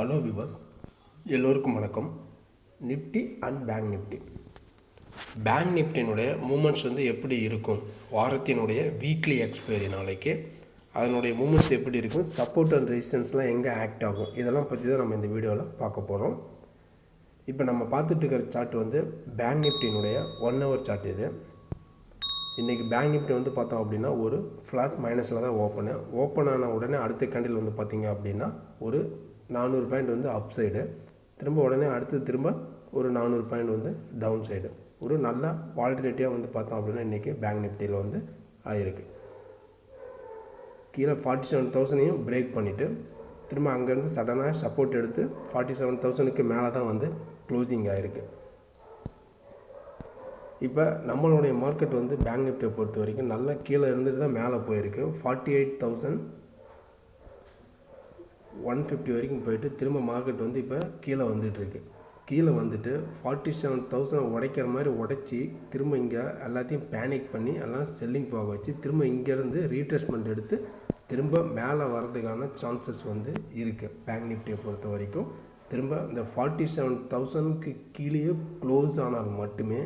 Hello viewers எல்லோருக்கும் வணக்கம். Nifty and bank Nifty bank நிஃப்டினுடைய moments வந்து எப்படி இருக்கும்? வாரத்தினுடைய வீக்லி எக்ஸ்பைரி நாளைக்கு. அதனுடைய மூமெண்ட்ஸ் எப்படி இருக்கும்? சப்போர்ட் அண்ட் ரெசிஸ்டன்ஸ்லாம் எங்கே ஆக்ட் ஆகும்? இதெல்லாம் பற்றி தான் நம்ம இந்த வீடியோவில் பார்க்க போகிறோம் இப்போ நம்ம பார்த்துட்டு இருக்கிற சார்ட் வந்து பேங்க் நிஃப்டினுடைய ஒன் ஹவர் சார்ட் இது. இன்றைக்கி பேங்க் நிஃப்டி வந்து பார்த்தோம் அப்படின்னா ஒரு ஃப்ளாட் மைனஸில் தான் ஓப்பனு ஓப்பன் ஆன உடனே அடுத்த கேண்டில் வந்து பார்த்திங்க அப்படின்னா ஒரு நானூறு பாயிண்ட் வந்து அப் சைடு திரும்ப உடனே அடுத்து திரும்ப ஒரு நானூறு பாயிண்ட் வந்து டவுன் சைடு ஒரு நல்ல வால்டிலிட்டியாக வந்து பார்த்தோம் அப்படின்னா இன்றைக்கி பேங்க் நிஃப்டியில் வந்து ஆகிருக்கு கீழே ஃபார்ட்டி செவன் தௌசண்டையும் பிரேக் பண்ணிவிட்டு திரும்ப அங்கேருந்து சடனாக சப்போர்ட் எடுத்து ஃபார்ட்டி செவன் தௌசண்ட்க்கு மேலே தான் வந்து க்ளோசிங் ஆகிருக்கு இப்போ நம்மளுடைய மார்க்கெட் வந்து பேங்க் நிஃப்டியை பொறுத்த வரைக்கும் நல்லா கீழே இருந்துட்டு தான் மேலே போயிருக்கு. Forty eight thousand one fifty வரைக்கும் போயிட்டு திரும்ப மார்க்கெட் வந்து இப்போ கீழே வந்துட்டுருக்கு. கீழே வந்துட்டு ஃபார்ட்டி செவன் தௌசண்ட் உடைக்கிற மாதிரி உடைச்சி திரும்ப இங்கே எல்லாத்தையும் பேனிக் பண்ணி எல்லாம் செல்லிங் போக வச்சு திரும்ப இங்கேருந்து ரீட்ரெஸ்மெண்ட் எடுத்து திரும்ப மேலே வர்றதுக்கான சான்சஸ் வந்து இருக்குது பேங்க் நிஃப்டியை பொறுத்த வரைக்கும் திரும்ப இந்த ஃபார்ட்டி செவன் தௌசண்ட்க்கு கீழேயே க்ளோஸ் ஆனால் மட்டுமே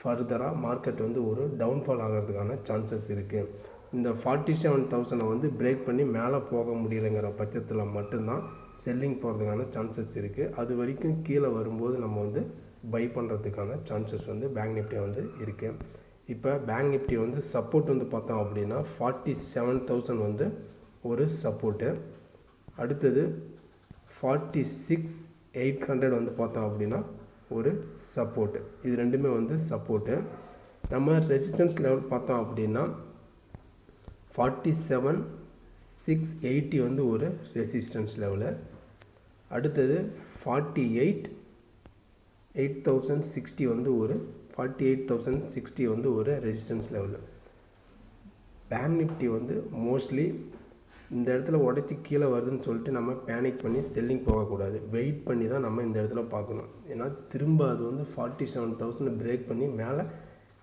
ஃபர்தராக மார்க்கெட் வந்து ஒரு டவுன்ஃபால் ஆகிறதுக்கான சான்சஸ் இருக்குது இந்த ஃபார்ட்டி செவன் தௌசண்டை வந்து பிரேக் பண்ணி மேலே போக முடியலைங்கிற பட்சத்தில் மட்டும்தான் செல்லிங் போகிறதுக்கான சான்சஸ் இருக்குது அது வரைக்கும் கீழே வரும்போது நம்ம வந்து பை பண்ணுறதுக்கான சான்சஸ் வந்து பேங்க் நிஃப்டி வந்து இருக்குது இப்போ பேங்க் நிஃப்டி வந்து சப்போர்ட் வந்து பார்த்தோம் அப்படின்னா ஃபார்ட்டி செவன் தௌசண்ட் வந்து ஒரு சப்போர்ட்டு அடுத்தது ஃபார்ட்டி சிக்ஸ் எயிட் ஹண்ட்ரட் வந்து பார்த்தோம் அப்படின்னா ஒரு சப்போர்ட்டு இது ரெண்டுமே வந்து சப்போர்ட்டு நம்ம ரெசிஸ்டன்ஸ் லெவல் பார்த்தோம் அப்படின்னா ஃபார்ட்டி செவன் சிக்ஸ் எயிட்டி வந்து ஒரு ரெசிஸ்டன்ஸ் லெவலு அடுத்தது forty eight eight thousand sixty வந்து ஒரு ஃபார்ட்டி எயிட் தௌசண்ட் சிக்ஸ்டி வந்து ஒரு ரெசிஸ்டன்ஸ் லெவலு பேங்க் நிஃப்டி வந்து மோஸ்ட்லி இந்த இடத்துல உடச்சி கீழே வருதுன்னு சொல்லிட்டு நம்ம பேனிக் பண்ணி செல்லிங் போகக்கூடாது. வெயிட் பண்ணி தான் நம்ம இந்த இடத்துல பார்க்கணும். ஏன்னா திரும்ப அது வந்து ஃபார்ட்டி செவன் தௌசண்ட் பிரேக் பண்ணி மேலே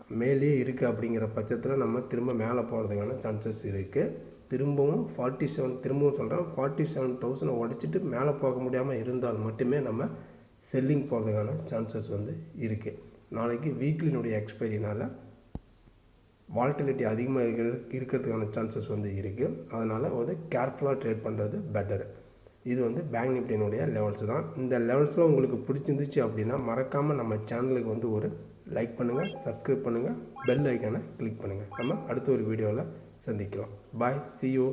மேலே இருக்குது அப்படிங்கிற பட்சத்தில் நம்ம திரும்ப மேலே போகிறதுக்கான சான்சஸ் இருக்குது திரும்பவும் ஃபார்ட்டி செவன் திரும்பவும் சொல்கிறேன் ஃபார்ட்டி செவன் தௌசண்ட் உடச்சிட்டு மேலே போக முடியாமல் இருந்தால் மட்டுமே நம்ம செல்லிங் போகிறதுக்கான சான்சஸ் வந்து இருக்குது நாளைக்கு வீக்லினுடைய எக்ஸ்பைரினால் வால்டிலிட்டி அதிகமாக இருக்கிற இருக்கிறதுக்கான சான்சஸ் வந்து இருக்குது அதனால் வந்து கேர்ஃபுல்லாக ட்ரேட் பண்ணுறது பெட்டர் இது வந்து பேங்க் நிஃப்டினுடைய லெவல்ஸ் தான். இந்த லெவல்ஸில் உங்களுக்கு பிடிச்சிருந்துச்சு அப்படின்னா மறக்காமல் நம்ம சேனலுக்கு வந்து ஒரு லைக் பண்ணுங்கள் சப்ஸ்கிரைப் பண்ணுங்கள் பெல் ஐக்கானை கிளிக் பண்ணுங்கள் நம்ம அடுத்த ஒரு வீடியோவில் சந்திக்கலாம் பாய் சி யூ